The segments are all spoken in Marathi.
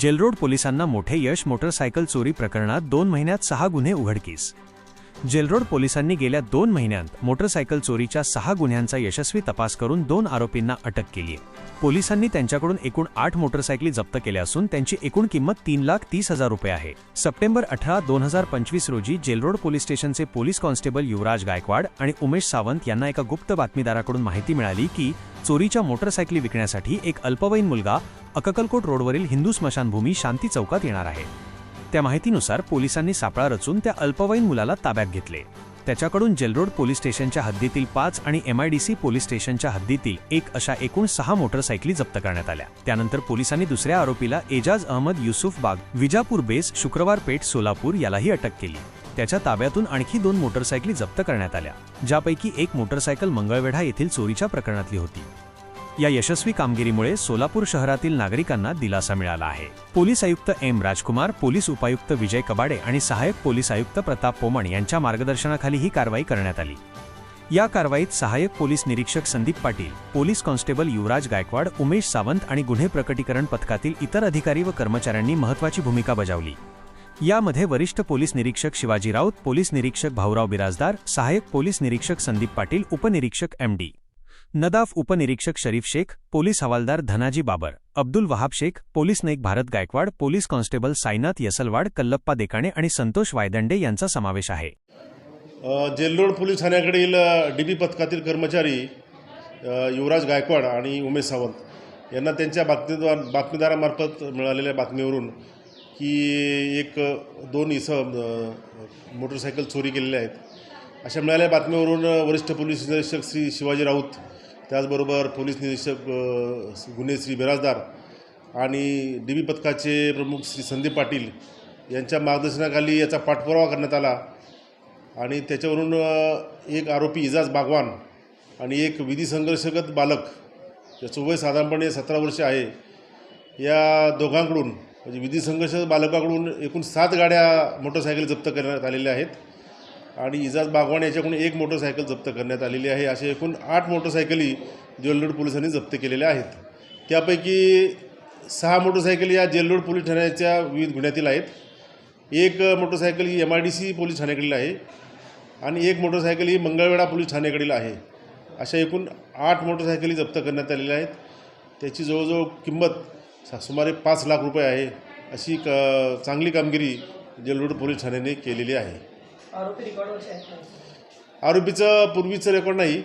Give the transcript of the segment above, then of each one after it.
जेलरोड पोलिसांना मोठे यश मोटरसायकल चोरी प्रकरणात दोन महिन्यात सहा गुन्हे उघडकीस. जेलरोड पोलिसांनी गेल्या दोन महिन्यांत मोटरसायकल चोरीच्या सहा गुन्ह्यांचा यशस्वी तपास करून दोन आरोपींना अटक केली आहे. पोलिसांनी त्यांच्याकडून एकूण आठ मोटरसायकली जप्त केल्या असून त्यांची एकूण किंमत तीन लाख तीस हजार रुपये आहे. सप्टेंबर अठरा दोन हजार पंचवीस रोजी जेलरोड पोलीस स्टेशनचे पोलीस कॉन्स्टेबल युवराज गायकवाड आणि उमेश सावंत यांना एका गुप्त बातमीदाराकडून माहिती मिळाली की चोरीच्या मोटरसायकली विकण्यासाठी एक अल्पवयीन मुलगा अककलकोट रोडवरील हिंदू स्मशानभूमी शांती चौकात येणार आहे. त्या माहितीनुसार पोलिसांनी सापळा रचून त्या अल्पवयीन मुलाला ताब्यात घेतले. त्याच्याकडून जेलरोड पोलीस स्टेशनच्या हद्दीतील पाच आणि एमआयडीसी पोलीस स्टेशनच्या हद्दीतील एक अशा एकूण सहा मोटरसायकली जप्त करण्यात आल्या. त्यानंतर पोलिसांनी दुसऱ्या आरोपीला एजाज अहमद युसुफ बाग विजापूर बेस शुक्रवार पेठ सोलापूर यालाही अटक केली. त्याच्या ताब्यातून आणखी दोन मोटरसायकली जप्त करण्यात आल्या ज्यापैकी एक मोटरसायकल मंगळवेढा येथील चोरीच्या प्रकरणातली होती. या यशस्वी कामगिरीमुळे सोलापूर शहरातील नागरिकांना दिलासा मिळाला आहे. पोलीस आयुक्त एम. राजकुमार पोलीस उपायुक्त विजय कबाडे आणि सहाय्यक पोलीस आयुक्त प्रताप पोमण यांच्या मार्गदर्शनाखाली ही कारवाई करण्यात आली. या कारवाईत सहाय्यक पोलीस निरीक्षक संदीप पाटील पोलीस कॉन्स्टेबल युवराज गायकवाड उमेश सावंत आणि गुन्हे प्रकटीकरण पथकातील इतर अधिकारी व कर्मचाऱ्यांनी महत्वाची भूमिका बजावली. यामध्ये वरिष्ठ पोलीस निरीक्षक शिवाजी राऊत पोलीस निरीक्षक भाऊराव बिराजदार सहाय्यक पोलीस निरीक्षक संदीप पाटील उपनिरीक्षक एम डी. नदाफ उपनिरीक्षक शरीफ शेख पोलीस हवालदार धनाजी बाबर अब्दुल वहाब शेख पोलीस नाईक भारत गायकवाड पोलीस कॉन्स्टेबल साईनाथ यसलवाड कल्लप्पा देकाणे आणि संतोष वायदंडे यांचा समावेश आहे. Jail road jail road police ठाण्याकडील D B पथकातील कर्मचारी युवराज गायकवाड आणि उमेश सावंत यांना त्यांच्या बातमीद्वार बातमीदारामार्फत मिळालेल्या बातमीवरून की एक दोन इसम मोटरसायकल चोरी केलेल्या आहेत. अशा मिळालेल्या बातमीवरून वरिष्ठ पोलीस निरीक्षक श्री शिवाजी राऊत त्याचबरोबर पोलीस निरीक्षक गुन्हे श्री बिराजदार आणि डी बी पथकाचे प्रमुख श्री संदीप पाटील यांच्या मार्गदर्शनाखाली याचा पाठपुरावा करण्यात आला. आणि त्याच्यावरून एक आरोपी इजाज बागवान आणि एक विधी संघर्षगत बालक ज्याचं वय साधारणपणे सतरा वर्ष आहे या दोघांकडून म्हणजे विधी संघर्ष बालकाकडून एकूण सात गाड्या मोटरसायकल जप्त करण्यात आलेल्या आहेत. आणि इजाज बागवान याच्याकडून एक मोटरसायकल जप्त करण्यात आलेली आहे. असे एकूण आठ मोटरसायकली जेलरोड पोलिसांनी जप्त केलेल्या आहेत. त्यापैकी सहा मोटरसायकली या जेलरोड पोलीस ठाण्याच्या विविध गुन्ह्यातील आहेत. एक motorcycle he M I D C police ठाण्याकडील आहे आणि एक मोटरसायकल ही मंगळवेढा पोलीस ठाण्याकडील आहे. अशा एकूण आठ मोटरसायकली जप्त करण्यात आलेल्या आहेत. त्याची जवळजवळ किंमत सुमारे पाच लाख रुपये आहे अशी क चांगली कामगिरी जेलरोड पोलीस ठाण्याने केलेली आहे. आरोपी रेकॉर्डवरचे आहेत का? आरोपीचं पूर्वीचं रेकॉर्ड नाही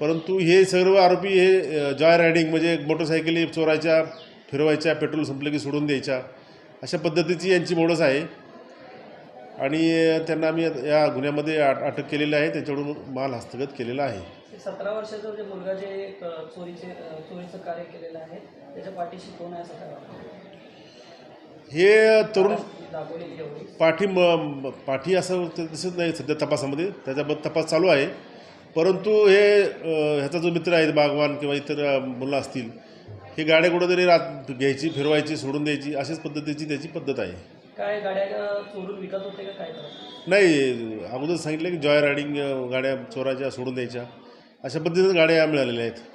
परंतु हे सर्व आरोपी हे जॉय रायडिंग म्हणजे मोटरसायकली चोरायच्या फिरवायच्या पेट्रोल संपलं की सोडून द्यायच्या अशा पद्धतीची यांची मोडस आहे आणि त्यांना आम्ही या गुन्ह्यामध्ये अट- अटक केलेली आहे त्याच्याकडून माल हस्तगत केलेला आहे ते सतरा वर्षाचा जे मुलगा जे एक, अ, चोरीचे अ, चोरीचं कार्य केलेलं आहे त्याच्या पाठीशी कोण आहे असं काय वाटतं? हे तरुण पाठी म- पाठी असं दिसत नाही सध्या तपासामध्ये. त्याच्याबद्दल तपास चालू आहे. परंतु हे ह्याचा जो मित्र आहे बागवान किंवा इतर मुलं असतील ही गाड्या कुठंतरी रात घ्यायची फिरवायची सोडून द्यायची अशाच पद्धतीची त्याची पद्धत आहे. काय गाड्या चोरून विकत होते का काय नाही अगोदर सांगितलं की जॉय रायडिंग गाड्या चोराच्या सोडून द्यायच्या. अशा पद्धतीनं गाड्या मिळालेल्या आहेत.